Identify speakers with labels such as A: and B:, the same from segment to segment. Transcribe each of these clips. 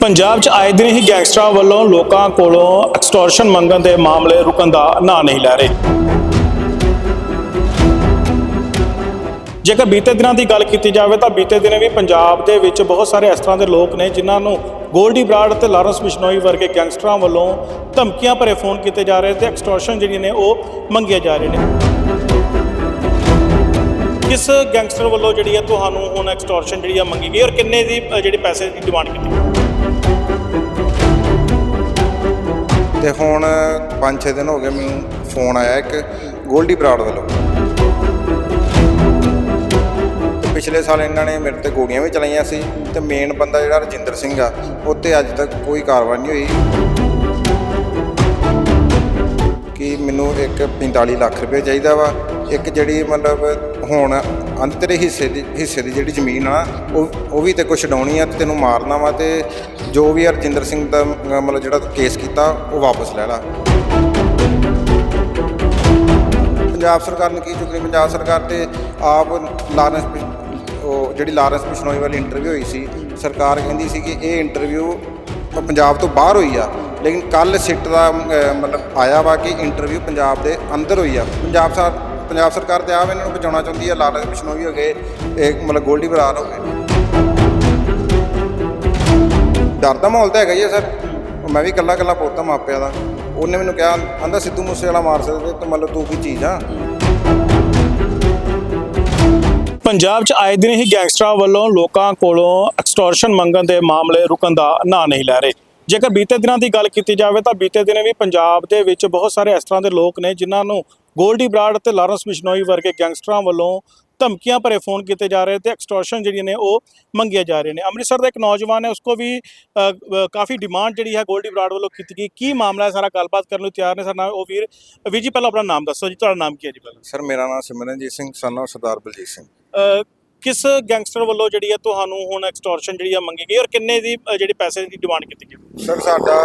A: ਪੰਜਾਬ 'ਚ ਆਏ ਦਿਨ ਹੀ ਗੈਂਗਸਟਰਾਂ ਵੱਲੋਂ ਲੋਕਾਂ ਕੋਲੋਂ ਐਕਸਟੋਰਸ਼ਨ ਮੰਗਣ ਦੇ ਮਾਮਲੇ ਰੁਕਣ ਦਾ ਨਾਂ ਨਹੀਂ ਲੈ ਰਹੇ। ਜੇਕਰ ਬੀਤੇ ਦਿਨਾਂ ਦੀ ਗੱਲ ਕੀਤੀ ਜਾਵੇ ਤਾਂ ਬੀਤੇ ਦਿਨੇ ਵੀ ਪੰਜਾਬ ਦੇ ਵਿੱਚ ਬਹੁਤ ਸਾਰੇ ਇਸ ਤਰ੍ਹਾਂ ਦੇ ਲੋਕ ਨੇ ਜਿਨ੍ਹਾਂ ਨੂੰ ਗੋਲਡੀ ਬਰਾੜ ਅਤੇ ਲਾਰੈਂਸ ਬਿਸ਼ਨੋਈ ਵਰਗੇ ਗੈਂਗਸਟਰਾਂ ਵੱਲੋਂ ਧਮਕੀਆਂ ਭਰੇ ਫੋਨ ਕੀਤੇ ਜਾ ਰਹੇ ਤੇ ਐਕਸਟੋਰਸ਼ਨ ਜਿਹੜੀਆਂ ਨੇ ਉਹ ਮੰਗੀਆਂ ਜਾ ਰਹੇ ਨੇ। ਕਿਸ ਗੈਂਗਸਟਰ ਵੱਲੋਂ ਜਿਹੜੀ ਹੈ ਤੁਹਾਨੂੰ ਹੁਣ ਐਕਸਟੋਰਸ਼ਨ ਜਿਹੜੀ ਆ ਮੰਗੀ ਗਈ ਔਰ ਕਿੰਨੇ ਦੀ ਅ, ਜਿਹੜੇ ਪੈਸੇ ਦੀ ਡਿਮਾਂਡ ਕੀਤੀ ਗਈ?
B: ਤੇ ਹੁਣ 5-6 ਦਿਨ ਹੋ ਗਏ ਮੈਨੂੰ ਫੋਨ ਆਇਆ ਇੱਕ ਗੋਲਡੀ ਬਰਾੜ ਵੱਲੋਂ। ਪਿਛਲੇ ਸਾਲ ਇਹਨਾਂ ਨੇ ਮੇਰੇ ਤੇ ਗੋਲੀਆਂ ਵੀ ਚਲਾਈਆਂ ਸੀ ਤੇ ਮੇਨ ਬੰਦਾ ਜਿਹੜਾ ਰਜਿੰਦਰ ਸਿੰਘ ਆ ਉੱਤੇ ਅੱਜ ਤੱਕ ਕੋਈ ਕਾਰਵਾਈ ਨਹੀਂ ਹੋਈ। ਕਿ ਮੈਨੂੰ ਇੱਕ 45 ਲੱਖ ਰੁਪਏ ਚਾਹੀਦਾ ਵਾ ਇੱਕ ਜਿਹੜੀ ਮਤਲਬ ਹੁਣ ਅੰਤ ਤੇਰੇ ਹਿੱਸੇ ਦੀ ਹਿੱਸੇ ਦੀ ਜਿਹੜੀ ਜ਼ਮੀਨ ਆ, ਉਹ ਉਹ ਵੀ ਤੇ ਕੁਛ ਡਾਉਣੀ ਆ ਤੇ ਤੈਨੂੰ ਮਾਰਨਾ ਵਾ ਤੇ ਜੋ ਵੀ ਹਰਜਿੰਦਰ ਸਿੰਘ ਦਾ ਮਤਲਬ ਜਿਹੜਾ ਕੇਸ ਕੀਤਾ, ਉਹ ਵਾਪਸ ਲੈ ਲਾ। ਪੰਜਾਬ ਸਰਕਾਰ ਨੇ ਕੀ ਚੁੱਕਣੀ? ਪੰਜਾਬ ਸਰਕਾਰ ਤੇ ਆਪ ਲਾਰੈਂਸ ਉਹ ਜਿਹੜੀ ਲਾਰੈਂਸ ਬਿਸ਼ਨੋਈ ਵਾਲੀ ਇੰਟਰਵਿਊ ਹੋਈ ਸੀ, ਸਰਕਾਰ ਕਹਿੰਦੀ ਸੀ ਕਿ ਇਹ ਇੰਟਰਵਿਊ ਪੰਜਾਬ ਤੋਂ ਬਾਹਰ ਹੋਈ ਆ, ਲੇਕਿਨ ਕੱਲ ਸਿੱਟ ਦਾ ਮਤਲਬ ਆਇਆ ਵਾ ਕਿ ਇੰਟਰਵਿਊ ਪੰਜਾਬ ਦੇ ਅੰਦਰ ਹੋਈ ਆ। ਪੰਜਾਬ ਸਰ ਪੰਜਾਬ ਸਰਕਾਰ ਤੇ ਆਪ ਇਹਨਾਂ ਨੂੰ ਬਚਾਉਣਾ ਚਾਹੁੰਦੀ ਹੈ ਲਾਰੈਂਸ ਬਿਸ਼ਨੋਈ ਹੋ ਗਏ, ਇਹ ਮਤਲਬ ਗੋਲਡੀ ਬਰਾੜ ਹੋ ਗਏ। ਡਰ ਦਾ ਮਾਹੌਲ ਤਾਂ ਹੈਗਾ ਹੀ ਆ ਸਰ। ਮੈਂ ਵੀ ਇਕੱਲਾ ਇਕੱਲਾ ਪੋਤਾ ਮਾਪਿਆ ਦਾ। ਉਹਨੇ ਮੈਨੂੰ ਕਿਹਾ, ਆਂਦਾ ਸਿੱਧੂ ਮੂਸੇ ਵਾਲਾ ਮਾਰ ਸਕਦੇ ਤੇ ਮਤਲਬ ਤੂੰ ਕੀ ਚੀਜ਼ ਆ।
A: ਪੰਜਾਬ 'ਚ ਆਏ ਦਿਨ ਹੀ ਗੈਂਗਸਟਰਾਂ ਵੱਲੋਂ ਲੋਕਾਂ ਕੋਲੋਂ ਐਕਸਟੋਰਸ਼ਨ ਮੰਗਣ ਦੇ ਮਾਮਲੇ ਰੁਕਣ ਦਾ ਨਾਂ ਨਹੀਂ ਲੈ ਰਹੇ। ਜੇਕਰ ਬੀਤੇ ਦਿਨਾਂ ਦੀ ਗੱਲ ਕੀਤੀ ਜਾਵੇ ਤਾਂ ਬੀਤੇ ਦਿਨੇ ਵੀ ਪੰਜਾਬ ਦੇ ਵਿੱਚ ਬਹੁਤ ਸਾਰੇ ਇਸ ਤਰ੍ਹਾਂ ਦੇ ਲੋਕ ਨੇ ਜਿਨ੍ਹਾਂ ਨੂੰ ਗੋਲਡੀ ਬਰਾੜ ਅਤੇ ਲਾਰੈਂਸ ਬਿਸ਼ਨੋਈ ਵਰਗੇ ਗੈਂਗਸਟਰਾਂ ਵੱਲੋਂ ਧਮਕੀਆਂ ਭਰੇ ਫੋਨ ਕੀਤੇ ਜਾ ਰਹੇ ਤੇ ਐਕਸਟੋਰਸ਼ਨ ਜਿਹੜੀਆਂ ਨੇ ਉਹ ਮੰਗੀਆਂ ਜਾ ਰਹੇ ਨੇ। ਅੰਮ੍ਰਿਤਸਰ ਦਾ ਇੱਕ ਨੌਜਵਾਨ ਹੈ ਉਸਕੋ ਵੀ ਕਾਫੀ ਡਿਮਾਂਡ ਜਿਹੜੀ ਹੈ ਗੋਲਡੀ ਬਰਾੜ ਵੱਲੋਂ ਕੀਤੀ ਗਈ। ਕੀ ਮਾਮਲਾ ਹੈ? ਸਾਰਾ ਗੱਲਬਾਤ ਕਰਨ ਨੂੰ ਤਿਆਰ ਨੇ। ਸਾਡਾ ਉਹ ਵੀਰ ਵੀਰ ਜੀ ਪਹਿਲਾਂ ਆਪਣਾ ਨਾਮ ਦੱਸੋ ਜੀ। ਤੁਹਾਡਾ ਨਾਮ ਕੀ ਹੈ ਜੀ ਪਹਿਲਾਂ?
B: ਸਰ ਮੇਰਾ ਨਾਮ ਸਿਮਰਨਜੀਤ ਸਿੰਘ of ਸਰਦਾਰ ਬਲਜੀਤ ਸਿੰਘ।
A: ਕਿਸ ਗੈਂਗਸਟਰ ਵੱਲੋਂ ਜਿਹੜੀ ਹੈ ਤੁਹਾਨੂੰ ਹੁਣ ਐਕਸਟੋਰਸ਼ਨ ਜਿਹੜੀ ਆ ਮੰਗੀ ਗਈ ਔਰ ਕਿੰਨੇ ਦੀ ਜਿਹੜੀ ਪੈਸੇ ਦੀ ਡਿਮਾਂਡ ਕੀਤੀ ਗਈ?
B: ਸਰ ਸਾਡਾ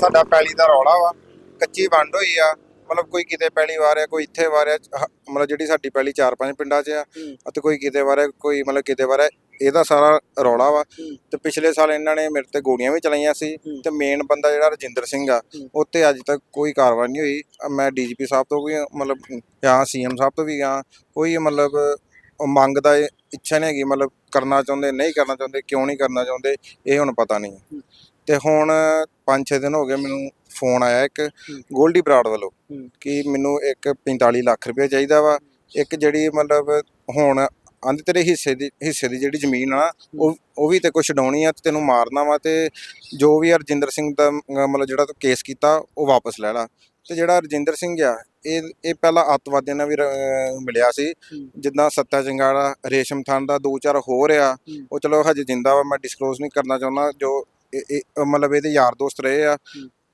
B: ਸਾਡਾ ਪੈਲੀ ਦਾ ਰੌਲਾ ਵਾ। ਕੱਚੀ ਵੰਡ ਹੋਈ ਆ। ਮਤਲਬ ਕੋਈ ਕਿਤੇ ਪੈਲੀ ਵਾਰਿਆ ਕੋਈ ਇੱਥੇ ਵਾਰਿਆ ਹ- ਮਤਲਬ ਜਿਹੜੀ ਸਾਡੀ ਪੈਲੀ ਚਾਰ ਪੰਜ ਪਿੰਡਾਂ 'ਚ ਆ ਅਤੇ ਕੋਈ ਕਿਤੇ ਵਾਰਿਆ ਕੋਈ ਮਤਲਬ ਕਿਤੇ ਵਾਰਿਆ ਇਹਦਾ ਸਾਰਾ ਰੌਲਾ ਵਾ। ਤੇ ਪਿਛਲੇ ਸਾਲ ਇਹਨਾਂ ਨੇ ਮੇਰੇ ਤੇ ਗੋਲੀਆਂ ਵੀ ਚਲਾਈਆਂ ਸੀ ਤੇ ਮੇਨ ਬੰਦਾ ਜਿਹੜਾ ਰਜਿੰਦਰ ਸਿੰਘ ਆ ਉੱਤੇ ਅੱਜ ਤੱਕ ਕੋਈ ਕਾਰਵਾਈ ਨਹੀਂ ਹੋਈ। ਅ, ਮੈਂ ਡੀਜੀਪੀ ਸਾਹਿਬ ਤੋਂ ਵੀ ਮਤਲਬ ਜਾਂ ਸੀਐਮ ਸਾਹਿਬ ਤੋਂ ਵੀ ਗਿਆ ਕੋਈ ਮਤਲਬ ਉਹ ਮੰਗਦਾ ਇਹ ਇੱਛਾ ਨਹੀਂ ਹੈਗੀ ਮਤਲਬ ਕਰਨਾ ਚਾਹੁੰਦੇ ਨਹੀਂ ਕਰਨਾ ਚਾਹੁੰਦੇ ਕਿਉਂ ਨਹੀਂ ਕਰਨਾ ਚਾਹੁੰਦੇ ਇਹ ਹੁਣ ਪਤਾ ਨਹੀਂ। ਤੇ ਹੁਣ 5-6 ਦਿਨ ਹੋ ਗਏ ਮੈਨੂੰ ਫੋਨ ਆਇਆ ਇੱਕ ਗੋਲਡੀ ਬਰਾੜ ਵੱਲੋਂ ਕਿ ਮੈਨੂੰ ਇੱਕ 45 ਲੱਖ ਰੁਪਏ ਚਾਹੀਦਾ ਵਾ। ਇੱਕ ਜਿਹੜੀ ਮਤਲਬ ਹੁਣ ਅੰਧ ਤੇਰੇ ਹਿੱਸੇ ਦੀ ਹਿੱਸੇ ਦੀ ਜਿਹੜੀ ਜ਼ਮੀਨ ਆ ਉਹ ਉਹ ਵੀ ਤੇ ਕੁਛ ਡਾਉਣੀ ਆ ਤੇ ਤੈਨੂੰ ਮਾਰਨਾ ਵਾ ਤੇ ਜੋ ਵੀ ਰਜਿੰਦਰ ਸਿੰਘ ਦਾ ਮਤਲਬ ਜਿਹੜਾ ਤੂੰ ਕੇਸ ਕੀਤਾ ਉਹ ਵਾਪਸ ਲੈ ਲਾ। ਤੇ ਜਿਹੜਾ ਰਜਿੰਦਰ ਸਿੰਘ ਆ ਇਹ ਇਹ ਪਹਿਲਾਂ ਅੱਤਵਾਦੀਆਂ ਨਾਲ ਵੀ ਮਿਲਿਆ ਸੀ। ਜਿੱਦਾਂ ਸੱਤਾ ਚੰਗਾੜਾ ਰੇਸ਼ਮ ਥਾਨ ਦਾ ਦੋ ਚਾਰ ਹੋਰ ਆ। ਉਹ ਚਲੋ ਹਜੇ ਜਿੰਦਾ ਵਾ ਮੈਂ ਡਿਸਕਲੋਜ਼ ਨਹੀਂ ਕਰਨਾ ਚਾਹੁੰਦਾ। ਜੋ ਮਤਲਬ ਇਹਦੇ ਯਾਰ ਦੋਸਤ ਰਹੇ ਆ।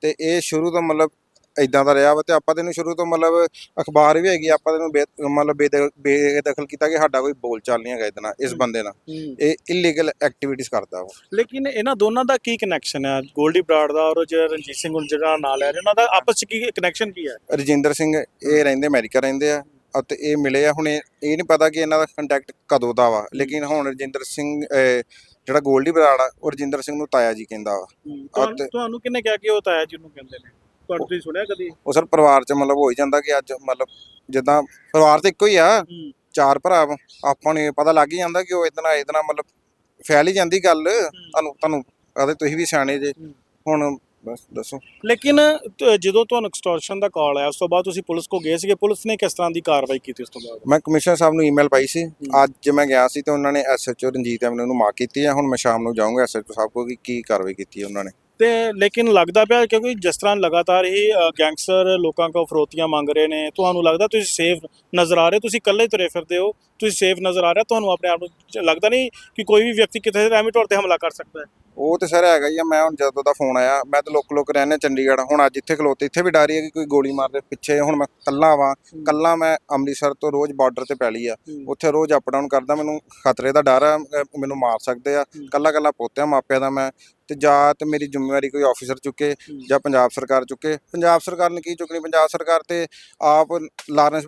B: ਤੇ ਇਹ ਸ਼ੁਰੂ ਤੋਂ ਮਤਲਬ ਇਦਾਂ ਦਾ ਰਿਹਾ ਵਾ ਤੇ ਆਪਾਂ ਤੈਨੂੰ ਸ਼ੁਰੂ ਤੋਂ ਮਤਲਬ ਅਖਬਾਰ ਵੀ ਹੈਗੀ ਆਪਾਂ ਤੈਨੂੰ ਬੇ ਮਤਲਬ ਬੇਦਖਲ ਬੇਦਖਲ ਕੀਤਾ ਕਿ ਸਾਡਾ ਕੋਈ ਬੋਲ ਚਾਲ ਨਹੀਂ ਹੈਗਾ ਇਹਦੇ ਨਾਲ ਇਸ ਬੰਦੇ ਨਾਲ। ਇਹ ਇਲੀਗਲ ਐਕਟੀਵਿਟੀਜ਼ ਕਰਦਾ ਵਾ।
A: ਲੇਕਿਨ ਇਹਨਾਂ ਦੋਨਾਂ ਦਾ ਕੀ ਕਨੈਕਸ਼ਨ ਹੈ ਗੋਲਡੀ ਬਰਾੜ ਦਾ ਔਰ ਜਿਹੜਾ ਰਣਜੀਤ ਸਿੰਘ ਹੁਣ ਜਿਹੜਾ ਨਾਂ ਲੈ ਰਿਹਾ ਉਹਨਾਂ ਦਾ ਆਪਸ ਚ ਕੀ ਕਨੈਕਸ਼ਨ ਕੀ ਹੈ
B: ਰਜਿੰਦਰ ਸਿੰਘ ਇਹ ਰਹਿੰਦੇ ਅਮਰੀਕਾ ਰਹਿੰਦੇ ਆ ਅਤੇ ਇਹ ਮਿਲੇ ਆ। ਹੁਣ ਇਹ ਇਹ ਨਹੀਂ ਪਤਾ ਕਿ ਇਹਨਾਂ ਦਾ ਕੰਟੈਕਟ ਕਦੋਂ ਦਾ ਵਾ ਲੇਕਿਨ ਹੁਣ ਰਜਿੰਦਰ ਸਿੰਘ ਅਹ, ਜਿਹੜਾ ਗੋਲਡੀ ਬਰਾੜ ਆ ਉਹ ਰਜਿੰਦਰ ਸਿੰਘ ਨੂੰ ਤਾਇਆ ਜੀ ਕਹਿੰਦਾ ਵਾ।
A: ਤੁਹਾਨੂੰ
B: ਅਤੇ-
A: ਤੁਹਾਨੂੰ ਕਿੰਨੇ ਕਿਹਾ ਕਿ ਉਹ ਤਾਇਆ ਜੀ ਨੂੰ ਕਹਿੰਦੇ ਨੇ? ਤੁਹਾਨੂੰ ਤੁਸੀਂ ਸੁਣਿਆ ਕਦੀ?
B: ਉਹ ਸਰ ਪਰਿਵਾਰ 'ਚ ਮਤਲਬ ਹੋ ਹੀ ਜਾਂਦਾ ਕਿ ਅੱਜ ਮਤਲਬ ਜਿੱਦਾਂ ਪਰਿਵਾਰ ਤੇ ਇੱਕੋ ਹੀ ਆ ਚਾਰ ਭਰਾ ਵਾ ਆਪਾਂ ਨੂੰ ਇਹ ਪਤਾ ਲੱਗ ਹੀ ਜਾਂਦਾ ਕਿ ਉਹ ਇਤਨਾ ਇਤਨਾ ਮਤਲਬ ਫੈਲ ਹੀ ਜਾਂਦੀ ਗੱਲ। ਤੁਹਾਨੂੰ ਤੁਹਾਨੂੰ ਕਹਦੇ ਤੁਸੀਂ ਵੀ ਸਿਆਣੇ ਜੇ। ਹੁਣ ਬਸ ਦੱਸੋ।
A: ਲੇਕਿਨ ਤ- ਜਦੋਂ ਤੁਹਾਨੂੰ ਐਕਸਟੋਰਸ਼ਨ ਦਾ ਕਾਲ ਆਇਆ ਉਸ ਤੋਂ ਬਾਅਦ ਤੁਸੀਂ ਪੁਲਿਸ ਕੋ ਗਏ ਸੀਗੇ ਪੁਲਿਸ ਨੇ ਕਿਸ ਤਰ੍ਹਾਂ ਦੀ ਕਾਰਵਾਈ ਕੀਤੀ ਉਸ ਤੋਂ ਬਾਅਦ?
B: ਮੈਂ ਕਮਿਸ਼ਨਰ ਸਾਹਿਬ ਨੂੰ ਈਮੇਲ ਪਾਈ ਸੀ। ਅੱਜ ਮੈਂ ਗਿਆ ਸੀ ਤੇ ਉਹਨਾਂ ਨੇ ਐਸਐਚਓ ਰਣਜੀਤ ਐਮਨ ਨੂੰ ਮਾਰਕ ਕੀਤੀ ਆ। ਹੁਣ ਮੈਂ ਸ਼ਾਮ ਨੂੰ ਜਾਊਂਗਾ ਐਸਐਚਓ ਸਾਹਿਬ ਕੋਲ ਕਿ ਕੀ ਕਾਰਵਾਈ ਕੀਤੀ ਹੈ ਉਹਨਾਂ ਨੇ।
A: ਤੇ ਲੇਕਿਨ ਲੱਗਦਾ ਪਿਆ ਕਿਉਂਕਿ ਜਿਸ ਤਰ੍ਹਾਂ ਲਗਾਤਾਰ ਹੀ ਅ, ਗੈਂਗਸਟਰ ਲੋਕਾਂ ਕੋਲ ਫਰੋਤੀਆਂ ਮੰਗ ਰਹੇ ਨੇ ਤੁਹਾਨੂੰ ਲੱਗਦਾ ਤੁਸੀਂ ਸੇਫ ਨਜ਼ਰ ਆ ਰਹੇ ਹੋ? ਤੁਸੀਂ ਇਕੱਲੇ ਤੁਰੇ ਫਿਰਦੇ ਹੋ? ਤੁਸੀਂ ਸੇਫ ਨਜ਼ਰ ਆ ਰਿਹਾ ਤੁਹਾਨੂੰ ਆਪਣੇ ਆਪ ਨੂੰ ਚ- ਲੱਗਦਾ ਨਹੀਂ ਕਿ ਕੋਈ ਵੀ ਵਿਅਕਤੀ ਕਿਤੇ ਐਵੇਂ ਤੌਰ ਤੇ ਹਮਲਾ ਕਰ ਸਕਦਾ ਹੈ?
B: ਉਹ ਤੇ ਸਰ ਹੈਗਾ ਹੀ ਆ ਮੈਂ ਹੁਣ ਜਦੋਂ ਦਾ ਫੋਨ ਆਇਆ ਮੈਂ ਤਾਂ ਲੋਕ ਲੋਕ ਰਹਿੰਦੇ ਚੰਡੀਗੜ੍ਹ ਹੁਣ ਅੱਜ ਇੱਥੇ ਖਲੋਤੇ ਇੱਥੇ ਵੀ ਡਰ ਹੈ ਕਿ ਕੋਈ ਗੋਲੀ ਮਾਰ ਦੇ ਪਿੱਛੇ ਹੁਣ ਮੈਂ ਕੱਲਾ ਵਾਂ ਕੱਲਾ ਮੈਂ ਅੰਮ੍ਰਿਤਸਰ ਤੋਂ ਰੋਜ਼ ਬਾਰਡਰ ਤੇ ਪੈਲੀ ਆ ਉੱਥੇ ਰੋਜ਼ ਅਪ ਡਾਊਨ ਕਰਦਾ ਮੈਨੂੰ ਖਤਰੇ ਦਾ ਡਰ ਆ ਮੈਨੂੰ ਮਾਰ ਸਕਦੇ ਆ ਕੱਲਾ ਕੱਲਾ ਪੋਤਿਆਂ ਮਾਪਿਆਂ ਦਾ ਮੈਂ ਤੇ ਜਾਂ ਤੇ ਮੇਰੀ ਜ਼ਿੰਮੇਵਾਰੀ ਕੋਈ ਆਫੀਸਰ ਚੁੱਕੇ ਜਾਂ ਪੰਜਾਬ ਸਰਕਾਰ ਚੁੱਕੇ ਪੰਜਾਬ ਸਰਕਾਰ ਨੇ ਕੀ ਚੁੱਕਣੀ ਪੰਜਾਬ ਸਰਕਾਰ ਤੇ ਆਪ ਲਾਰੈਂਸ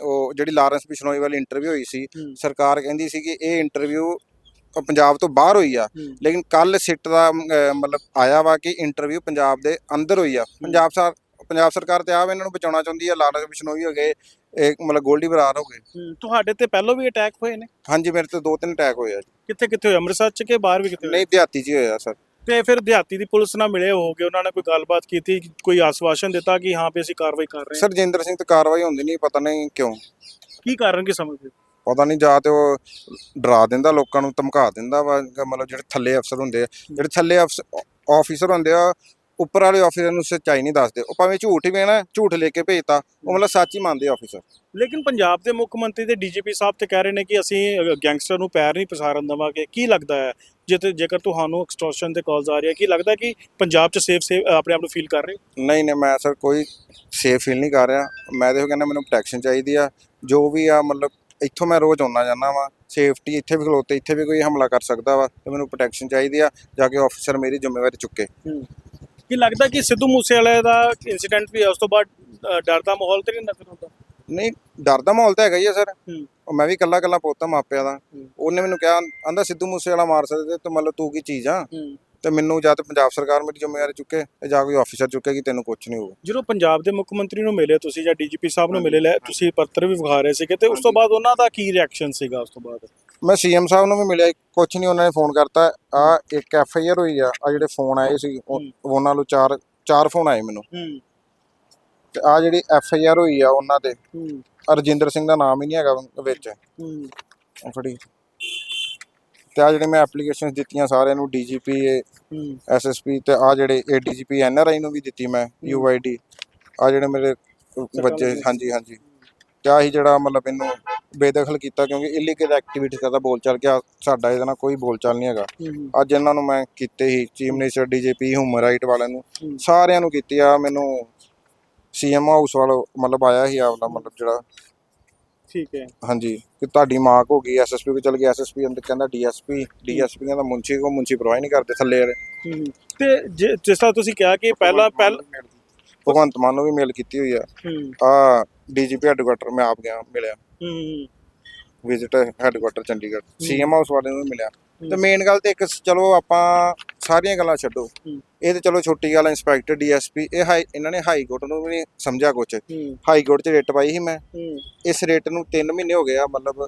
B: ਉਹ ਜਿਹੜੀ ਲਾਰੈਂਸ ਬਿਸ਼ਨੋਈ ਵਾਲੀ ਇੰਟਰਵਿਊ ਹੋਈ ਸੀ ਸਰਕਾਰ ਕਹਿੰਦੀ ਸੀ ਕਿ ਇਹ ਇੰਟਰਵਿਊ ਪੰਜਾਬ ਤੋਂ ਬਾਹਰ ਹੋਈ ਆ। ਲੇਕਿਨ ਕੱਲ ਸਿੱਟ ਦਾ ਮਤਲਬ ਆਇਆ ਵਾ ਕਿ ਇੰਟਰਵਿਊ ਪੰਜਾਬ ਦੇ ਅੰਦਰ ਹੋਈ ਆ। ਪੰਜਾਬ ਸਰ ਪੰਜਾਬ ਸਰਕਾਰ ਤੇ ਆਪ ਇਹਨਾਂ ਨੂੰ ਬਚਾਉਣਾ ਚਾਹੁੰਦੀ ਆ ਲਾਲਾ ਬਿਸ਼ਨੋਈ ਹੋ ਗਏ ਇਹ ਮਤਲਬ ਗੋਲਡੀ ਬਰਾਰ ਹੋ ਗਏ।
A: ਤੁਹਾਡੇ ਤੇ ਪਹਿਲਾਂ ਵੀ ਅਟੈਕ ਹੋਏ ਨੇ?
B: ਹਾਂਜੀ ਮੇਰੇ ਤੇ ਦੋ ਤਿੰਨ ਅਟੈਕ ਹੋਏ ਆ।
A: ਕਿੱਥੇ ਕਿੱਥੇ ਹੋਏ? ਅੰਮ੍ਰਿਤਸਰ ਚ ਕਿ ਬਾਹਰ ਵੀ ਕਿਤੇ?
B: ਨਹੀਂ ਦਿਹਾਤੀ 'ਚ ਹੋਇਆ ਸਰ।
A: ਤੇ ਫਿਰ ਦਿਹਾਤੀ ਦੀ ਪੁਲਿਸ ਨਾਲ ਮਿਲੇ ਹੋਗੇ ਉਹਨਾਂ ਨੇ ਕੋਈ ਗੱਲਬਾਤ ਕੀਤੀ ਕੋਈ ਆਸਵਾਸ਼ਨ ਦਿੱਤਾ ਕਿ ਹਾਂ ਵੀ ਅਸੀਂ ਕਾਰਵਾਈ ਕਰ ਰਹੇ ਹਾਂ?
B: ਸਰ ਜਿੰਦਰ ਸਿੰਘ ਤੇ ਕਾਰਵਾਈ ਹੁੰਦੀ ਨਹੀਂ ਪਤਾ ਨਹੀਂ ਕਿਉਂ।
A: ਕੀ ਕਾਰਨ ਕੀ ਸਮਝਦੇ?
B: ਪਤਾ ਨਹੀਂ ਜਾਂ ਤੇ ਉਹ ਡਰਾ ਦਿੰਦਾ ਲੋਕਾਂ ਨੂੰ ਧਮਕਾ ਦਿੰਦਾ ਵਾ ਮਤਲਬ ਜਿਹੜੇ ਥੱਲੇ ਅਫਸਰ ਹੁੰਦੇ ਆ ਜਿਹੜੇ ਥੱਲੇ ਅਫਸਰ ਆਫੀਸਰ ਹੁੰਦੇ ਆ ਉੱਪਰ ਵਾਲੇ ਆਫੀਸਰ ਨੂੰ ਸੱਚਾਈ ਨਹੀਂ ਦੱਸਦੇ। ਉਹ ਭਾਵੇਂ ਝੂਠ ਹੀ ਵੇਣਾ ਝੂਠ ਲੈ ਕੇ ਭੇਜਤਾ ਉਹ ਮਤਲਬ ਸੱਚ ਹੀ ਮੰਨਦੇ ਆਫੀਸਰ
A: ਲੇਕਿਨ ਪੰਜਾਬ ਦੇ ਮੁੱਖ ਮੰਤਰੀ ਤੇ ਡੀਜੀਪੀ ਸਾਹਿਬ ਤੇ ਕਹਿ ਰਹੇ ਨੇ ਕਿ ਅਸੀਂ ਗੈਂਗਸਟਰ ਨੂੰ ਪੈਰ ਨਹੀਂ ਪਸਾਰਨ ਦੇਵਾਂਗੇ। ਕੀ ਲੱਗਦਾ ਹੈ? ਜੇ ਤੇ ਜੇਕਰ ਤੁਹਾਨੂੰ ਐਕਸਟੋਰਸ਼ਨ ਤੇ ਕਾਲਸ ਆ ਰਹੀ ਹੈ ਕੀ ਲੱਗਦਾ ਕਿ ਪੰਜਾਬ ਚ ਸੇਫ ਸੇਫ ਆਪਣੇ ਆਪ ਨੂੰ ਫੀਲ ਕਰ ਰਹੇ ਹੋ?
B: ਨਹੀਂ ਨਹੀਂ ਮੈਂ ਸਰ ਕੋਈ ਸੇਫ ਫੀਲ ਨਹੀਂ ਕਰ ਰਿਹਾ। ਮੈਂ ਦੇਖੋ ਕਹਿੰਦਾ ਮੈਨੂੰ ਪ੍ਰੋਟੈਕਸ਼ਨ ਚਾਹੀਦੀ ਆ। ਜੋ ਵੀ ਆ ਮਤਲਬ ਇੱਥੋਂ ਮੈਂ ਰੋਜ਼ ਆਉਣਾ ਜਾਂਦਾ ਵਾਂ ਸੇਫਟੀ ਇੱਥੇ ਵੀ ਖਲੋਤੇ ਇੱਥੇ ਵੀ ਕੋਈ ਹਮਲਾ ਕਰ ਸਕਦਾ ਵਾ ਤੇ ਮੈਨੂੰ ਪ੍ਰੋਟੈਕਸ਼ਨ ਚਾਹੀਦੀ ਆ ਜਾ ਕੇ ਆਫੀਸਰ ਮੇਰੀ ਜ਼ਿੰਮੇਵਾਰੀ ਚੁੱਕੇ।
A: ਕੀ ਲੱਗਦਾ ਕਿ ਸਿੱਧੂ ਮੂਸੇਵਾਲੇ ਦਾ ਇੰਸੀਡੈਂਟ ਵੀ ਉਸ ਤੋਂ ਬਾਅਦ ਡਰ ਦਾ ਮਾਹੌਲ ਤੇ ਨਹੀਂ ਨਜ਼ਰ ਆਉਂਦਾ
B: ਨਹੀਂ ਡਰ ਦਾ ਮਾਹੌਲ ਤਾਂ ਹੈਗਾ ਹੀ ਆ ਸਰ। ਮੈਂ ਵੀ ਕੱਲਾ ਕੱਲਾ ਪੋਤਾ ਮਾਪਿਆਂ ਦਾ। ਉਹਨੇ ਮੈਨੂੰ ਕਿਹਾ ਆਂਦਾ ਸਿੱਧੂ ਮੂਸੇ ਵਾਲਾ ਮਾਰ ਸਕਦੇ ਤੇ ਮਤਲਬ ਤੂੰ ਕੀ ਚੀਜ਼ ਆ? ਤੇ ਮੈਨੂੰ ਜਾਂ ਤੇ ਪੰਜਾਬ ਸਰਕਾਰ ਮੇਰੀ ਜ਼ਿੰਮੇਵਾਰੀ ਚੁੱਕੇ ਤੇ ਜਾਂ ਕੋਈ ਆਫੀਸਰ ਚੁੱਕੇ ਕਿ ਤੈਨੂੰ ਕੁਝ ਨਹੀਂ ਹੋਊਗਾ।
A: ਜਦੋਂ ਪੰਜਾਬ ਦੇ ਮੁੱਖ ਮੰਤਰੀ ਨੂੰ ਮਿਲੇ ਤੁਸੀਂ ਜਾਂ ਡੀਜੀਪੀ ਸਾਹਿਬ ਨੂੰ ਮਿਲੇ ਲੈ ਤੁਸੀਂ ਪੱਤਰ ਵੀ ਵਿਖਾ ਰਹੇ ਸੀਗੇ ਤੇ ਉਸ ਤੋਂ ਬਾਅਦ ਉਹਨਾਂ ਦਾ ਕੀ ਰਿਐਕਸ਼ਨ ਸੀਗਾ ਉਸ ਤੋਂ ਬਾਅਦ?
B: ਮੈਂ ਸੀਐਮ ਸਾਹਿਬ ਨੂੰ ਵੀ ਮਿਲਿਆ ਕੁਝ ਨਹੀਂ ਉਹਨਾਂ ਨੇ ਫੋਨ ਕਰਤਾ। ਆ ਇੱਕ ਐਫ ਆਈ ਆਰ ਹੋਈ ਆ ਆ ਜਿਹੜੇ ਫੋਨ ਆਏ ਸੀ। ਉਹਨਾਂ ਨੂੰ ਚਾਰ ਚਾਰ ਫੋਨ ਆਏ ਮੈਨੂੰ।
A: ਹੂੰ।
B: ਤੇ ਆ ਜਿਹੜੀ ਐਫ ਆਈ ਆਰ ਹੋਈ ਆ ਉਹਨਾਂ ਦੇ
A: ਹੂੰ।
B: ਆਹ ਰਜਿੰਦਰ ਸਿੰਘ ਦਾ ਨਾਮ ਹੀ ਨਹੀਂ ਹੈਗਾ ਵਿੱਚ। ਫੜੀ ਤੇ ਆ ਜਿਹੜੇ ਮੈਂ ਐਪਲੀਕੇਸ਼ਨਸ ਦਿੱਤੀਆਂ ਸਾਰਿਆਂ ਨੂੰ ਡੀਜੀਪੀ ਐਸਐਸਪੀ ਤੇ ਆ ਜਿਹੜੇ ਏਡੀਜੀਪੀ ਐਨਆਰਆਈ ਨੂੰ ਵੀ ਦਿੱਤੀ ਮੈਂ ਯੂਆਈਡੀ ਆ ਜਿਹੜੇ ਮੇਰੇ ਬੱਚੇ ਹਾਂਜੀ ਹਾਂਜੀ। ਤੇ ਆਹੀ ਜਿਹੜਾ ਮਤਲਬ ਇਹਨੂੰ ਬੇਦਖਲ ਕੀਤਾ ਕਿਉਂਕਿ ਇਲੀਗਲ ਐਕਟੀਵਿਟੀ ਕਰਦਾ ਬੋਲਚਾਲ ਕਿ ਸਾਡਾ ਇਹਦੇ ਨਾਲ ਕੋਈ ਬੋਲਚਾਲ ਨਹੀਂ ਹੈਗਾ। ਅੱਜ ਇਹਨਾਂ ਨੂੰ ਮੈਂ ਕੀਤੇ ਹੀ chief minister DGP human right ਵਾਲਿਆਂ ਨੂੰ। ਸਾਰਿਆਂ ਨੂੰ ਕੀਤੀ ਆ ਮੈਨੂੰ ਸੀਐਮ ਹਾਊਸ ਵਾਲੋ ਮਤਲਬ ਆਇਆ ਹੀ ਆਪਦਾ ਮਤਲਬ ਜਿਹੜਾ
A: ਠੀਕ ਹੈ।
B: ਹਾਂਜੀ ਕਿ ਤੁਹਾਡੀ ਮਾਰਕ ਹੋ ਗਈ ਐਸਐਸਪੀ ਕੋ ਚਲ ਗਈ ਐਸਐਸਪੀ ਅੰਦਰ ਕਹਿੰਦਾ ਡੀਐਸਪੀ ਡੀਐਸਪੀ ਕਹਿੰਦਾ ਮੁੰਚੀ ਕੋ ਮੁੰਚੀ ਪ੍ਰਵਾਹ ਨਹੀਂ ਕਰਦੇ ਥੱਲੇ ਵਾਲੇ।
A: ਤੇ ਜੇ- ਜਿਸ ਤਰ੍ਹਾਂ ਤੁਸੀਂ ਕਿਹਾ ਕਿ ਪਹਿਲਾਂ ਪਹਿਲ
B: ਭਗਵੰਤ ਮਾਨ ਨੂੰ ਵੀ ਮੇਲ ਕੀਤੀ ਹੋਈ ਆ।
A: ਹੂੰ।
B: ਆ ਡੀਜੀਪੀ ਹੈਡਕੁਆਟਰ ਮੈਂ ਆਪ ਗਿਆ ਮਿਲਿਆ।
A: ਹੂੰ
B: visit headquarter Chandigarh. CM house ਵਾਲੇ ਨੂੰ ਵੀ ਮਿਲਿਆ। ਤੇ ਮੇਨ ਗੱਲ ਤੇ ਇੱਕ ਸ- ਚਲੋ ਆਪਾਂ ਸਾਰੀਆਂ ਗੱਲਾਂ ਛੱਡੋ। ਇਹ ਤੇ ਚਲੋ ਛੋਟੀ ਗੱਲ ਇੰਸਪੈਕਟਰ ਡੀਐਸਪੀ ਇਹ ਹਾਈ ਇਹਨਾਂ ਨੇ ਹਾਈ ਕੋਰਟ ਨੂੰ ਵੀ ਨਹੀਂ ਸਮਝਿਆ ਕੁਛ।
A: ਹੂੰ।
B: ਹਾਈ ਕੋਰਟ 'ਚ ਰਿਟ ਪਾਈ ਸੀ ਮੈਂ। ਇਸ ਰੇਟ ਨੂੰ 3 ਮਹੀਨੇ ਹੋ ਗਏ ਆ ਮਤਲਬ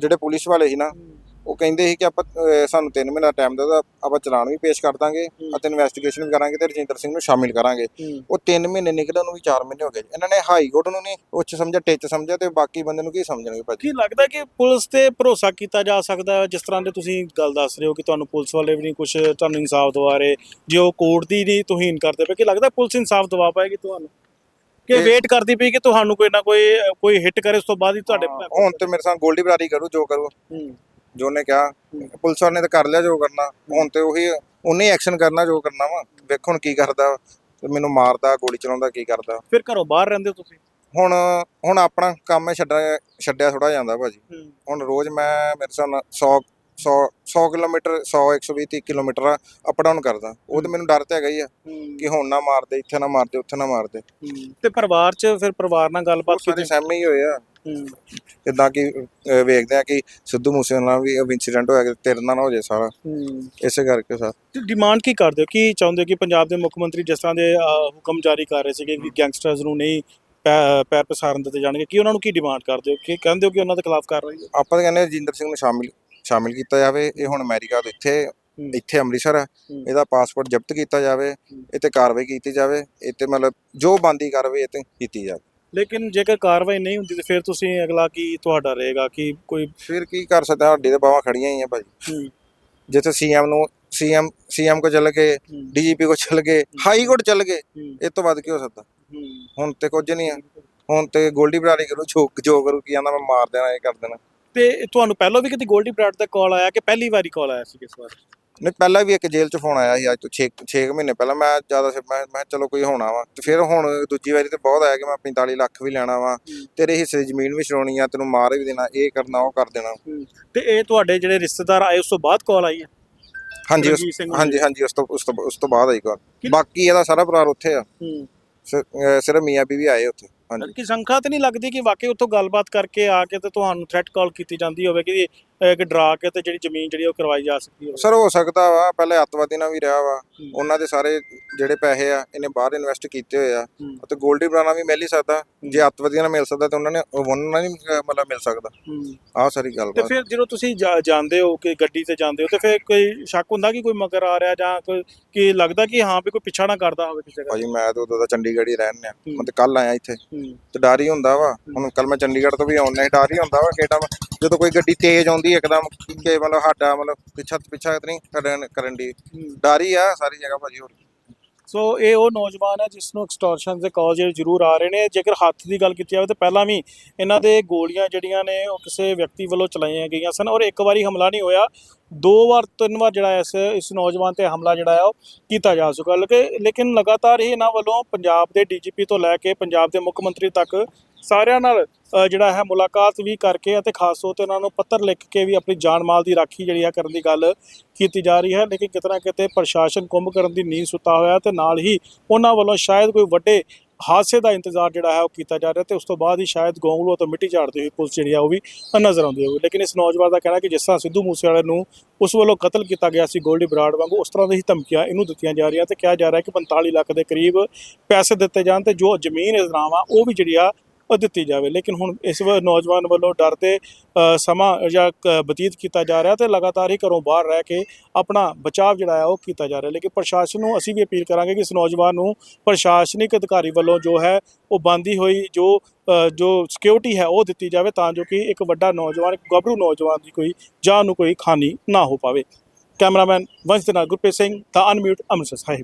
B: ਜਿਹੜੇ ਪੁਲਿਸ ਵਾਲੇ ਸੀ ਨਾ ਉਹ ਕਹਿੰਦੇ ਸੀ ਕਿ ਆਪਾਂ ਅਹ, ਸਾਨੂੰ 3 ਮਹੀਨਾ ਟਾਈਮ ਦਿਓ ਤਾਂ ਆਪਾਂ ਚਲਾਨ ਵੀ ਪੇਸ਼ ਕਰ ਦਾਂਗੇ। ਅਤੇ ਇਨਵੈਸਟੀਗੇਸ਼ਨ ਵੀ ਕਰਾਂਗੇ ਤੇ ਰਜਿੰਦਰ ਸਿੰਘ ਨੂੰ ਸ਼ਾਮਿਲ ਕਰਾਂਗੇ। ਉਹ 3 ਮਹੀਨੇ ਨਿਕਲਣ ਨੂੰ ਵੀ 4 ਮਹੀਨੇ ਹੋ ਗਏ। ਜੀ। ਇਹਨਾਂ ਨੇ ਹਾਈ ਕੋਰਟ ਨੂੰ ਨਹੀਂ ਉੱਚ ਸਮਝਿਆ ਟਿੱਚ ਸਮਝਿਆ ਤੇ ਬਾਕੀ ਬੰਦੇ ਨੂੰ ਕੀ ਸਮਝਣਗੇ ਭਾਜੀ?
A: ਕੀ ਲੱਗਦਾ ਕਿ ਪੁਲਿਸ ਤੇ ਭਰੋਸਾ ਕੀਤਾ ਜਾ ਸਕਦਾ ਹੈ? ਜਿਸ ਤਰ੍ਹਾਂ ਦੇ ਤੁਸੀਂ ਗੱਲ ਦੱਸ ਰਹੇ ਹੋ ਕਿ ਤੁਹਾਨੂੰ ਪੁਲਿਸ ਵਾਲੇ ਵੀ ਨਹੀਂ ਕੁਝ ਤੁਹਾਨੂੰ ਇਨਸਾਫ ਦਵਾ ਰਹੇ ਜੇ ਉਹ ਕੋਰਟ ਦੀ ਨਹੀਂ ਤੁਹੀਨ ਕਰਦੇ ਪਏ ਕਿ ਲੱਗਦਾ ਪੁਲਿਸ ਇਨਸਾਫ ਦਵਾ ਪਾਏਗੀ ਤੁਹਾਨੂੰ? ਕਿ
B: ਇਹ-
A: ਵੇਟ ਕਰਦੀ ਪਈ ਕਿ ਤੁਹਾਨੂੰ ਕੋਈ ਨਾ ਕੋਈ ਕੋਈ ਹਿੱਟ ਕਰੇ ਉਸ ਤੋਂ ਬਾਅਦ ਹੀ ਤੁਹਾਡੇ
B: ਹੁਣ ਤੇ ਮੇਰੇ ਸਾਹ ਗੋਲਡੀ ਬਰਾਰੀ ਕਰੂ ਜੋ ਕਰੂ।
A: ਹੂੰ।
B: ਜੋ ਉਹਨੇ ਕਿਹਾ ਪੁਲਿਸ ਵਾਲੇ ਨੇ ਤਾਂ ਕਰ ਲਿਆ ਜੋ ਕਰਨਾ ਹੁਣ ਤੇ ਉਹੀ ਉਹਨੇ ਐਕਸ਼ਨ ਕਰਨਾ ਜੋ ਕਰਨਾ ਵਾ। ਵੇਖੋ ਹੁਣ ਕੀ ਕਰਦਾ ਤੇ ਮੈਨੂੰ ਮਾਰਦਾ ਗੋਲੀ ਚਲਾਉਂਦਾ ਕੀ ਕਰਦਾ।
A: ਫਿਰ ਘਰੋਂ ਬਾਹਰ ਰਹਿੰਦੇ ਹੋ ਤੁਸੀਂ?
B: ਹੁਣ ਹੁਣ ਆਪਣਾ ਕੰਮ ਹੈ ਛੱਡਿਆ ਛੱਡਿਆ ਥੋੜਾ ਜਾਂਦਾ ਭਾਜੀ। ਹੁਣ ਰੋਜ਼ ਮੈਂ ਮੇਰੇ ਨਾਲ 100 100 100 ਕਿਲੋਮੀਟਰ 100 120 30 ਕਿਲੋਮੀਟਰ ਅਪ ਡਾਊਨ ਕਰਦਾ। ਉਹ ਤੇ ਮੈਨੂੰ ਡਰ ਤੇ ਹੈਗਾ ਹੀ ਆ ਕਿ ਹੁਣ ਨਾ ਮਾਰਦੇ ਇੱਥੇ ਨਾ ਮਾਰਦੇ ਉੱਥੇ ਨਾ ਮਾਰਦੇ
A: ਤੇ ਪਰਿਵਾਰ 'ਚ ਫਿਰ ਪਰਿਵਾਰ ਨਾਲ ਗੱਲਬਾਤ ਕੀਤੀ
B: ਸਹਿਮੇ ਹੀ ਹੋਏ ਆ। ਇਦਾਂ ਕਿ ਵੇਖਦੇ ਆ ਕਿ ਸਿੱਧੂ ਮੂਸੇ ਨਾਲ ਵੀ ਇਨਸੀਡੈਂਟ ਹੋਇਆ ਕਿ ਤੇਰੇ ਨਾਲ ਨਾ ਹੋ ਜਾਏ ਸਾਰਾ। ਇਸੇ ਕਰਕੇ ਸਰ
A: ਡਿਮਾਂਡ ਕੀ ਕਰਦੇ ਹੋ? ਕੀ ਚਾਹੁੰਦੇ ਹੋ ਕਿ ਪੰਜਾਬ ਦੇ ਮੁੱਖ ਮੰਤਰੀ ਜਿਸ ਤਰ੍ਹਾਂ ਦੇ ਹੁਕਮ ਜਾਰੀ ਕਰ ਰਹੇ ਸੀਗੇ ਕਿ ਗੈਂਗਸਟਰਸ ਨੂੰ ਨਹੀਂ ਪੈਰ ਪਸਾਰਨ ਦਿੱਤੇ ਜਾਣਗੇ ਕੀ ਉਹਨਾਂ ਨੂੰ ਕੀ ਡਿਮਾਂਡ ਕਰਦੇ ਹੋ? ਕਿ ਕਹਿੰਦੇ ਹੋ ਕਿ ਉਹਨਾਂ ਦੇ ਖਿਲਾਫ ਕਾਰਵਾਈ? ਹੋਵੇ?
B: ਆਪਾਂ ਤਾਂ ਕਹਿੰਦੇ ਹਾਂ ਰਜਿੰਦਰ ਸਿੰਘ ਨੂੰ ਸ਼ਾਮਿਲ। ਸ਼ਾਮਿਲ ਕੀਤਾ ਜਾਵੇ ਇਹ ਹੁਣ ਅਮਰੀਕਾ ਤੋਂ ਇੱਥੇ ਇੱਥੇ ਅੰਮ੍ਰਿਤਸਰ ਆ। ਇਹਦਾ ਪਾਸਪੋਰਟ ਜ਼ਬਤ ਕੀਤਾ ਜਾਵੇ ਇਹ ਤੇ ਕਾਰਵਾਈ ਕੀਤੀ ਜਾਵੇ ਇਹ ਤੇ ਮਤਲਬ ਜੋ ਬੰਦੀ ਕਾਰਵਾਈ ਇਹ ਤੇ ਕੀਤੀ ਜਾਵੇ।
A: ਲੇਕਿਨ ਜੇਕਰ ਕਾਰਵਾਈ ਨਹੀਂ ਹੁੰਦੀ ਤੇ ਫਿਰ ਤੁਸੀਂ ਅਗਲਾ ਕੀ ਤੁਹਾਡਾ ਰਹੇਗਾ ਕਿ ਕੋਈ
B: ਫਿਰ ਕੀ ਕਰ ਸਕਦਾ ਸਾਡੀ ਤੇ ਬਾਹਾਂ ਖੜੀਆਂ ਹੀ ਆ ਭਾਜੀ। ਜਿੱਥੇ ਸੀਐਮ ਨੂੰ ਸੀਐਮ ਸੀਐਮ ਕੋ ਚੱਲ ਗਏ ਡੀਜੀਪੀ ਕੋ ਚੱਲ ਗਏ ਹਾਈ ਕੋਰਟ ਚੱਲ ਗਏ ਇਹ ਤੋਂ ਵੱਧ ਕੀ ਹੋ ਸਕਦਾ। ਹੁਣ ਤੇ ਕੁਝ ਨਹੀਂ ਆ। ਹੁਣ ਤੇ ਗੋਲਡੀ ਬਰਾਰੀ ਕਰੂ ਜੋ ਜੋ ਕਰੂ ਕੀ ਆਂਦਾ ਮੈਂ ਮਾਰ ਦੇਣਾ ਇਹ ਕਰ ਦੇਣਾ।
A: ਤੇ ਤੁਹਾਨੂੰ ਪਹਿਲਾਂ ਵੀ ਕਿਤੇ ਗੋਲਡੀ ਬਰਾਡ ਦਾ ਕਾਲ ਆਇਆ ਕਿ ਪਹਿਲੀ ਵਾਰੀ ਕਾਲ ਆਇਆ ਸੀ ਇਸ ਵਾਰ?
B: ਨਹੀਂ ਪਹਿਲਾਂ ਵੀ ਇੱਕ ਜੇਲ੍ਹ ਚ ਫੋਨ ਆਇਆ ਸੀ ਅੱਜ ਤੋਂ 6 6 ਮਹੀਨੇ ਪਹਿਲਾਂ। ਮੈਂ ਜ਼ਿਆਦਾ ਮੈਂ ਮੈਂ ਕਿਹਾ ਚਲੋ ਕੋਈ ਹੋਣਾ ਵਾ। ਤੇ ਫਿਰ ਹੁਣ ਦੂਜੀ ਵਾਰੀ ਤੇ ਬਹੁਤ ਆਇਆ ਕਿ ਮੈਂ 45 ਲੱਖ ਵੀ ਲੈਣਾ ਵਾ। ਤੇਰੇ ਹਿੱਸੇ ਦੀ ਜ਼ਮੀਨ ਵੀ ਛਡਾਉਣੀ ਆ ਤੈਨੂੰ ਮਾਰ ਵੀ ਦੇਣਾ ਇਹ ਕਰਨਾ ਉਹ ਕਰ ਦੇਣਾ।
A: ਤੇ ਇਹ ਤੁਹਾਡੇ ਜਿਹੜੇ ਰਿਸ਼ਤੇਦਾਰ ਆਏ ਉਸ ਤੋਂ ਬਾਅਦ ਕਾਲ ਆਈ ਹੈ?
B: ਹਾਂਜੀ ਹਾਂਜੀ ਹਾਂਜੀ ਉਸ ਤੋਂ ਉਸ ਤੋਂ ਉਸ ਤੋਂ ਬਾਅਦ ਆਈ ਗੱਲ
A: ਕਿ-
B: ਬਾਕੀ ਇਹਦਾ ਸਾਰਾ ਪਰਿਵਾਰ ਉੱਥੇ ਆ। ਸਿਰਫ ਮੀਆਂ ਬੀਵੀ ਆਏ ਉੱਥੇ, ਹਾਂਜੀ।
A: ਕਿ ਸੰਖਾ ਤੇ ਨਹੀਂ ਲੱਗਦੀ ਕਿ ਵਾਕਈ ਉੱਥੋਂ ਗੱਲਬਾਤ ਕਰਕੇ ਆ ਕੇ ਤੇ ਤੁਹਾਨੂੰ ਥ੍ਰੈਟ ਕਾਲ ਕੀਤੀ ਜਾਂਦੀ ਹੋਵੇ ਕਿ ਇੱਕ ਡਰਾ ਕੇ ਤੇ ਜਿਹੜੀ ਜ਼ਮੀਨ ਜਿਹੜੀ ਉਹ ਕਰਵਾਈ ਜਾ ਸਕਦੀ ਹੈ
B: ਸਰ ਹੋ ਸਕਦਾ ਵਾ ਪਹਿਲੇ ਅੱਤਵਾਦੀ ਨਾਲ ਵੀ ਰਿਹਾ ਵਾ। ਉਹਨਾਂ ਦੇ ਸਾਰੇ ਜਿਹੜੇ ਪੈਸੇ ਆ ਇਹਨੇ ਬਾਹਰ ਇਨਵੈਸਟ ਕੀਤੇ ਹੋਏ ਆ।
A: ਹੂੰ।
B: ਅਤੇ ਗੋਲਡੀ ਬਰਾਨਾ ਵੀ ਮਿਲ ਹੀ ਸਕਦਾ। ਜੇ ਅੱਤਵਾਦੀਆਂ ਨਾਲ ਮਿਲ ਸਕਦਾ ਤੇ ਉਹਨਾਂ ਨੇ ਉਹਨਾਂ ਨਾਲ ਨਹੀਂ ਮਤਲਬ ਮਿਲ ਸਕਦਾ। ਆਹ ਸਾਰੀ ਗੱਲ
A: ਤੇ ਫਿਰ ਜਦੋਂ ਤੁਸੀਂ ਜਾਂਦੇ ਹੋ ਕਿ ਗੱਡੀ ਤੇ ਜਾਂਦੇ ਹੋ ਤੇ ਫਿਰ ਕੋਈ ਸ਼ੱਕ ਹੁੰਦਾ ਕਿ ਕੋਈ ਮਗਰ ਆ ਰਿਹਾ ਜਾਂ ਕੋਈ ਕਿ ਲੱਗਦਾ ਕਿ ਹਾਂ ਵੀ ਕੋਈ ਪਿੱਛਾ ਨਾ ਕਰਦਾ ਹੋਵੇ ਕਿਸੇ ਜਗ੍ਹਾ
B: ਭਾਜੀ ਮੈਂ ਤਾਂ ਉਦੋਂ ਦਾ ਚੰਡੀਗੜ੍ਹ ਹੀ ਰਹਿਣ
A: ਹੂੰ।
B: ਮੈਂ ਤੇ ਕੱਲ ਆਇਆ ਇੱਥੇ। ਤੇ ਡਰ ਹੀ ਹੁੰਦਾ ਵਾ। ਹੁਣ ਕੱਲ ਮੈਂ ਚੰਡੀਗੜ੍ਹ ਤੋਂ ਵੀ ਆਉਣਾ ਹੀ ਡਰ ਹੀ ਹੁੰਦਾ ਵਾ ਕਿ ਟਾਈਮ ਜਦੋਂ ਕੋਈ ਗੱਡੀ ਤੇਜ਼ ਆਉਂਦੀ ਇੱਕਦਮ ਕਿ ਮਤਲਬ ਸਾਡਾ ਮਤਲਬ ਪਿੱਛਾ ਪਿੱਛਾ ਨਹੀਂ ਕਰਨ ਕਰਨ ਦੀ। ਡਰ ਹੀ ਆ ਸਾਰੀ ਜਗ੍ਹਾ ਭਾਜੀ ਹੋਰ।
A: ਸੋ ਇਹ ਉਹ ਨੌਜਵਾਨ ਹੈ ਜਿਸ ਨੂੰ ਐਕਸਟੋਰਸ਼ਨ ਦੇ ਕਾਲ ਜਿਹੜੇ ਜ਼ਰੂਰ ਆ ਰਹੇ ਨੇ। ਜੇਕਰ ਹੱਥ ਦੀ ਗੱਲ ਕੀਤੀ ਜਾਵੇ ਤਾਂ ਪਹਿਲਾਂ ਵੀ ਇਹਨਾਂ ਦੇ ਗੋਲੀਆਂ ਜਿਹੜੀਆਂ ਨੇ ਉਹ ਕਿਸੇ ਵਿਅਕਤੀ ਵੱਲੋਂ ਚਲਾਈਆਂ ਗਈਆਂ ਸਨ ਔਰ ਇੱਕ ਵਾਰੀ ਹਮਲਾ ਨਹੀਂ ਹੋਇਆ। ਦੋ ਵਾਰ ਤਿੰਨ ਵਾਰ ਜਿਹੜਾ ਇਸ ਇਸ ਨੌਜਵਾਨ ਤੇ ਹਮਲਾ ਜਿਹੜਾ ਹੈ ਉਹ ਕੀਤਾ ਜਾ ਚੁੱਕਾ। ਲੇਕਿਨ ਲਗਾਤਾਰ ਹੀ ਇਹਨਾਂ ਵੱਲੋਂ ਪੰਜਾਬ ਦੇ ਡੀਜੀਪੀ ਤੋਂ ਲੈ ਕੇ ਪੰਜਾਬ ਦੇ ਮੁੱਖ ਮੰਤਰੀ ਤੱਕ ਸਾਰਿਆਂ ਨਾਲ ਜਿਹੜਾ ਹੈ ਮੁਲਾਕਾਤ ਵੀ ਕਰਕੇ ਅਤੇ ਖਾਸ ਤੌਰ ਤੇ ਉਹਨਾਂ ਨੂੰ ਪੱਤਰ ਲਿਖ ਕੇ ਵੀ ਆਪਣੀ ਜਾਨ ਮਾਲ ਦੀ ਰਾਖੀ ਜਿਹੜੀ ਆ ਕਰਨ ਦੀ ਗੱਲ ਕੀਤੀ ਜਾ ਰਹੀ ਹੈ। ਲੇਕਿਨ ਕਿਤੇ ਨਾ ਕਿਤੇ ਪ੍ਰਸ਼ਾਸਨ ਕੁੰਭ ਕਰਨ ਦੀ ਨੀਂਦ ਸੁੱਤਾ ਹੋਇਆ ਤੇ ਨਾਲ ਹੀ ਉਹਨਾਂ ਵੱਲੋਂ ਸ਼ਾਇਦ ਕੋਈ ਵੱਡੇ ਹਾਦਸੇ ਦਾ ਇੰਤਜ਼ਾਰ ਜਿਹੜਾ ਹੈ ਉਹ ਕੀਤਾ ਜਾ ਰਿਹਾ ਤੇ ਉਸ ਤੋਂ ਬਾਅਦ ਹੀ ਸ਼ਾਇਦ ਗੋਂਗਲੂ ਤੋਂ ਮਿੱਟੀ ਝਾੜਦੀ ਹੋਈ ਪੁਲਿਸ ਜਿਹੜੀ ਆ ਉਹ ਵੀ ਨਜ਼ਰ ਆਉਂਦੀ ਹੋਵੇ ਲੇਕਿਨ ਇਸ ਨੌਜਵਾਨ ਦਾ ਕਹਿਣਾ ਕਿ ਜਿਸ ਤਰ੍ਹਾਂ ਸਿੱਧੂ ਮੂਸੇਵਾਲੇ ਨੂੰ ਉਸ ਵੱਲੋਂ ਕਤਲ ਕੀਤਾ ਗਿਆ ਸੀ ਗੋਲਡੀ ਬਰਾੜ ਵਾਂਗੂ, ਉਸ ਤਰ੍ਹਾਂ ਦੀ ਹੀ ਧਮਕੀਆਂ ਇਹਨੂੰ ਦਿੱਤੀਆਂ ਜਾ ਰਹੀਆਂ ਤੇ ਕਿਹਾ ਜਾ ਰਿਹਾ ਕਿ 45 ਲੱਖ ਦੇ ਕਰੀਬ ਪੈਸੇ ਦਿੱਤੇ ਜਾਣ ਤੇ ਜੋ ਜ਼ਮੀਨ ਇਸ ਨਾਮ ਆ ਉਹ ਵੀ ਜਿਹੜੀ ਆ ਉਹ ਦਿੱਤੀ ਜਾਵੇ। ਲੇਕਿਨ ਹੁਣ ਇਸ ਵ- ਨੌਜਵਾਨ ਵੱਲੋਂ ਡਰ ਤੇ ਸਮਾਂ ਜਾਂ ਕ- ਬਤੀਤ ਕੀਤਾ ਜਾ ਰਿਹਾ ਤੇ ਲਗਾਤਾਰ ਹੀ ਘਰੋਂ ਬਾਹਰ ਰਹਿ ਕੇ ਆਪਣਾ ਬਚਾਅ ਜਿਹੜਾ ਹੈ ਉਹ ਕੀਤਾ ਜਾ ਰਿਹਾ। ਲੇਕਿਨ ਪ੍ਰਸ਼ਾਸਨ ਨੂੰ ਅਸੀਂ ਵੀ ਅਪੀਲ ਕਰਾਂਗੇ ਕਿ ਇਸ ਨੌਜਵਾਨ ਨੂੰ ਪ੍ਰਸ਼ਾਸਨਿਕ ਅਧਿਕਾਰੀ ਵੱਲੋਂ ਜੋ ਹੈ ਉਹ ਬੰਦੀ ਹੋਈ ਜੋ ਅ, ਜੋ ਸਿਕਿਉਰਿਟੀ ਹੈ ਉਹ ਦਿੱਤੀ ਜਾਵੇ ਤਾਂ ਜੋ ਕਿ ਇੱਕ ਵੱਡਾ ਨੌਜਵਾਨ ਗੱਭਰੂ ਨੌਜਵਾਨ ਦੀ ਕੋਈ ਜਾਨ ਨੂੰ ਕੋਈ ਖਾਨੀ ਨਾ ਹੋ ਪਾਵੇ। ਕੈਮਰਾਮੈਨ ਵੰਸ਼ ਦੇ ਨਾਲ ਗੁਰਪ੍ਰੀਤ ਸਿੰਘ ਦਾ ਅਨਮਿਊਟ ਅੰਮ੍ਰਿਤਸਰ ਸਾਹਿਬ।